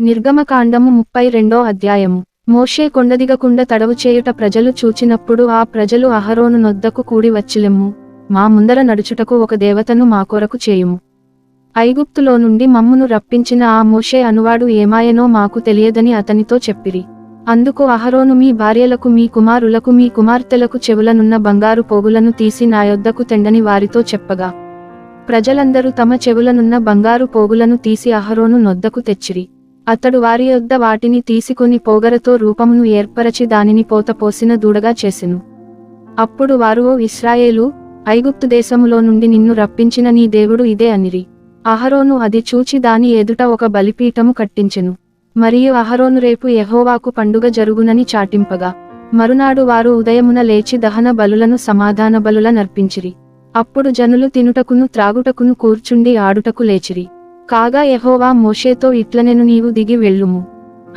నిర్గమకాండము ముప్పై రెండో అధ్యాయము. మోషే కొండదిగకుండా తడవు చేయుట ప్రజలు చూచినప్పుడు ఆ ప్రజలు అహరోను నొద్దకు కూడి వచ్చిలెమ్ము మా ముందర నడుచుటకు ఒక దేవతను మా కొరకు చేయుము. ఐగుప్తులో నుండి మమ్మును రప్పించిన ఆ మోషే అనువాడు ఏమాయనో మాకు తెలియదని అతనితో చెప్పిరి. అందుకు అహరోను మీ భార్యలకు మీ కుమారులకు మీ కుమార్తెలకు చెవులనున్న బంగారు పోగులను తీసి నా యొద్దకు తెండని వారితో చెప్పగా. ప్రజలందరూ తమ చెవులనున్న బంగారు పోగులను తీసి అహరోను నొద్దకు తెచ్చిరి. అతడు వారి యొద్ద వాటిని తీసుకొని పోగరతో రూపమును ఏర్పరచి దానిని పోతపోసిన దూడగా చేసెను. అప్పుడు వారు ఓ ఇస్రాయేలు ఐగుప్తు దేశములో నుండి నిన్ను రప్పించిన నీ దేవుడు ఇదే అనిరి. అహరోను అది చూచి దాని ఎదుట ఒక బలిపీఠము కట్టించెను. మరియు అహరోను రేపు ఎహోవాకు పండుగ జరుగునని చాటింపగా మరునాడు వారు ఉదయమున లేచి దహన బలులను సమాధాన బలుల నర్పించిరి. అప్పుడు జనులు తినుటకును త్రాగుటకును కూర్చుండి ఆడుటకు లేచిరి. కాగా యహోవా మోషేతో ఇట్లనెను నీవు దిగి వెళ్ళుము.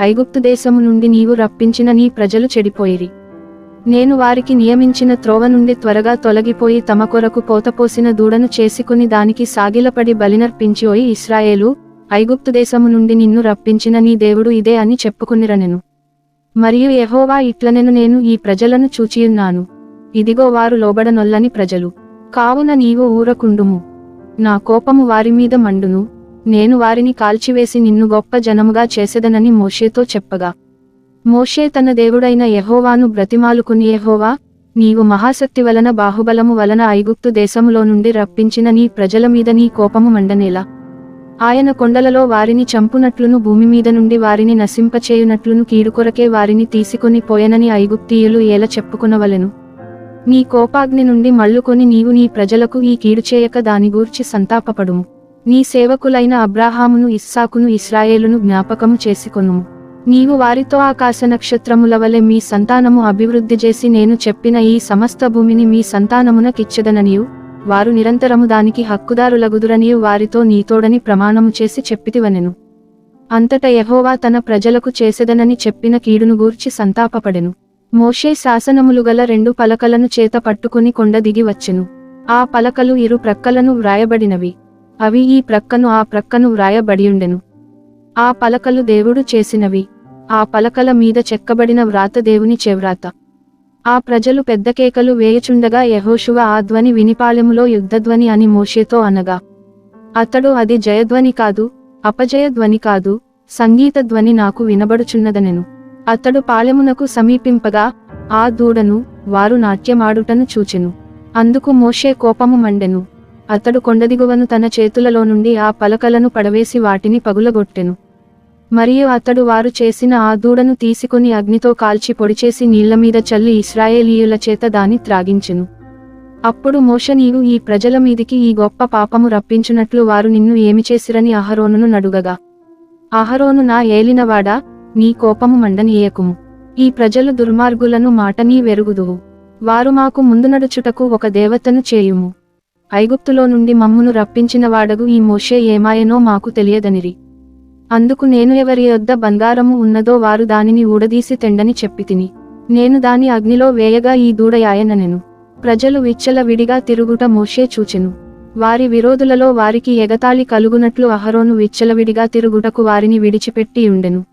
ఐగుప్తు దేశము నుండి నీవు రప్పించిన నీ ప్రజలు చెడిపోయిరి. నేను వారికి నియమించిన త్రోవ నుండి త్వరగా తొలగిపోయి తమ కొరకు పోతపోసిన దూడను చేసుకుని దానికి సాగిలపడి బలినర్పించి ఓయి ఇస్రాయేలు ఐగుప్తు దేశము నుండి నిన్ను రప్పించిన నీ దేవుడు ఇదే అని చెప్పుకునిరనెను. మరియు ఎహోవా ఇట్లనెను నేను ఈ ప్రజలను చూచియున్నాను. ఇదిగో వారు లోబడనొల్లని ప్రజలు. కావున నీవు ఊరకుండుము. నా కోపము వారి మీద మండును. నేను వారిని కాల్చివేసి నిన్ను గొప్ప జనముగా చేసెదనని మోషేతో చెప్పగా. మోషే తన దేవుడైన యహోవాను బ్రతిమాలుకుని యహోవా నీవు మహాశక్తి వలన బాహుబలము వలన ఐగుప్తు దేశములో నుండి రప్పించిన నీ ప్రజల మీద నీ కోపము మండనేలా. ఆయన కొండలలో వారిని చంపునట్లును భూమి మీద నుండి వారిని నశింపచేయునట్లును కీడుకొరకే వారిని తీసుకొని పోయనని ఐగుప్తీయులు ఏల చెప్పుకునవలెను. నీ కోపాగ్ని నుండి మళ్ళుకొని నీవు నీ ప్రజలకు ఈ కీడు చేయక దాని గూర్చి సంతాపపడుము. నీ సేవకులైన అబ్రాహామును ఇస్సాకును ఇస్రాయేలును జ్ఞాపకము చేసుకొనుము నీవు వారితో ఆకాశ నక్షత్రముల వలె మీ సంతానము అభివృద్ధి చేసి నేను చెప్పిన ఈ సమస్త భూమిని మీ సంతానమునకిచ్చదననియు. వారు నిరంతరము దానికి హక్కుదారులగుదురనియు వారితో నీతోడని ప్రమాణము చేసి చెప్పితివనెను. అంతట యహోవా తన ప్రజలకు చేసెదనని చెప్పిన కీడును గూర్చి సంతాపపడెను. మోషే శాసనములు గల రెండు పలకలను చేత పట్టుకుని కొండ దిగి వచ్చెను. ఆ పలకలు ఇరు ప్రక్కలను వ్రాయబడినవి. అవి ఈ ప్రక్కను ఆ ప్రక్కను వ్రాయబడియుండెను. ఆ పలకలు దేవుడు చేసినవి. ఆ పలకల మీద చెక్కబడిన వ్రాత దేవుని చెవ్రాత. ఆ ప్రజలు పెద్ద కేకలు వేయచుండగా యహోశువ ఆ ధ్వని వినిపాలెములో యుద్ధధ్వని అని మోషేతో అనగా అతడు అది జయధ్వని కాదు అపజయ ధ్వని కాదు సంగీత ధ్వని నాకు వినబడుచున్నదనెను. అతడు పాలెమునకు సమీపింపగా ఆ దూడను వారు నాట్యమాడుటను చూచెను. అందుకు మోషే కోపము మండెను. అతడు కొండదిగువను తన చేతులలో నుండి ఆ పలకలను పడవేసి వాటిని పగులగొట్టెను. మరియు అతడు వారు చేసిన ఆ దూడను తీసుకుని అగ్నితో కాల్చి పొడిచేసి నీళ్ళ మీద చల్లి ఇస్రాయేలీయుల చేత దాన్ని త్రాగించెను. అప్పుడు మోష నీవు ఈ ప్రజల మీదికి ఈ గొప్ప పాపము రప్పించునట్లు వారు నిన్ను ఏమి చేసిరని అహరోనును నడుగగా. అహరోను నా ఏలినవాడా నీ కోపము మండనీయకుము. ఈ ప్రజలు దుర్మార్గులను మాటనీ వెరుగుదువు. వారు మాకు ముందు నడుచుటకు ఒక దేవతను చేయుము. ఐగుప్తులో నుండి మమ్మును రప్పించిన వాడగు ఈ మోషే ఏమాయనో మాకు తెలియదనిరి. అందుకు నేను ఎవరి యొద్ద బంగారము ఉన్నదో వారు దానిని ఊడదీసి తెండని చెప్పితిని. నేను దాని అగ్నిలో వేయగా ఈ దూడయాయననెను ప్రజలు విచ్చల విడిగా తిరుగుట మోషే చూచెను. వారి విరోధులలో వారికి ఎగతాళి కలుగునట్లు అహరోను విచ్చలవిడిగా తిరుగుటకు వారిని విడిచిపెట్టి ఉండెను.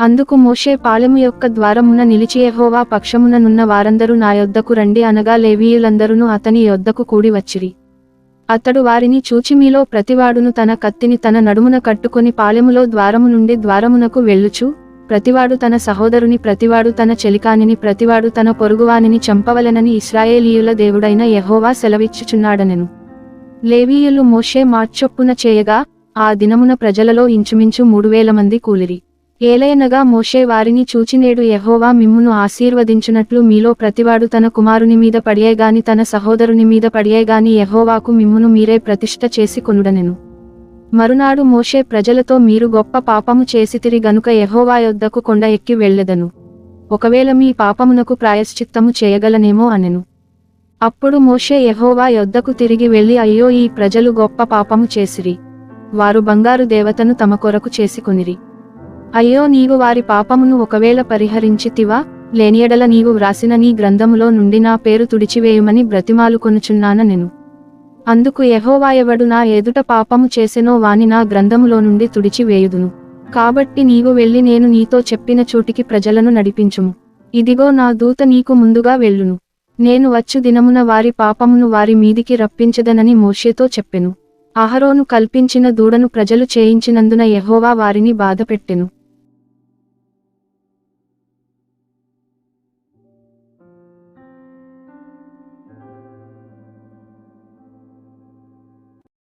అందుకు మోషే పాలెము యొక్క ద్వారమున నిలిచి యెహోవా పక్షమున నున్న వారందరూ నా యొద్దకు రండి అనగా లేవీయులందరూ అతని యొద్దకు కూడి వచ్చిరి. అతడు వారిని చూచి మీలో ప్రతివాడును తన కత్తిని తన నడుమున కట్టుకొని పాలెములో ద్వారము నుండి ద్వారమునకు వెళ్ళుచు ప్రతివాడు తన సహోదరుని ప్రతివాడు తన చెలికానిని ప్రతివాడు తన పొరుగువానిని చంపవలెనని ఇస్రాయేలీయుల దేవుడైన యెహోవా సెలవిచ్చుచున్నాడనెను. లేవీయులు మోషే మార్చొప్పున చేయగా ఆ దినమున ప్రజలలో ఇంచుమించు మూడు వేల మంది కూలిరి. ఏలయనగా మోషే వారిని చూచినేడు యహోవా మిమ్మును ఆశీర్వదించినట్లు మీలో ప్రతివాడు తన కుమారుని మీద పడియేగాని తన సహోదరుని మీద పడియేగాని యహోవాకు మిమ్మును మీరే ప్రతిష్ఠ చేసి కొనుడనెను. మరునాడు మోషే ప్రజలతో మీరు గొప్ప పాపము చేసితిరి గనుక యహోవా యొద్దకు కొండ ఎక్కి వెళ్ళెదను. ఒకవేళ మీ పాపమునకు ప్రాయశ్చిత్తము చేయగలనేమో అనెను. అప్పుడు మోషే యహోవా యొద్దకు తిరిగి వెళ్ళి అయ్యో ఈ ప్రజలు గొప్ప పాపము చేసిరి. వారు బంగారు దేవతను తమ కొరకు చేసుకొనిరి అయ్యో నీవు వారి పాపమును ఒకవేళ పరిహరించితివా? లేనియడల నీవు వ్రాసిన నీ గ్రంథములో నుండి నా పేరు తుడిచివేయమని బ్రతిమాలుకొనుచున్నాన నేను. అందుకు యెహోవా ఎవడు నా ఎదుట పాపము చేసెనో వాని నా గ్రంథములో నుండి తుడిచివేయుదును. కాబట్టి నీవు వెళ్ళి నేను నీతో చెప్పిన చోటికి ప్రజలను నడిపించుము. ఇదిగో నా దూత నీకు ముందుగా వెళ్ళును. నేను వచ్చు దినమున వారి పాపమును వారి మీదికి రప్పించదనని మోషేతో చెప్పెను. అహరోను కల్పించిన దూడను ప్రజలు చేయించినందున యహోవా వారిని బాధపెట్టెను.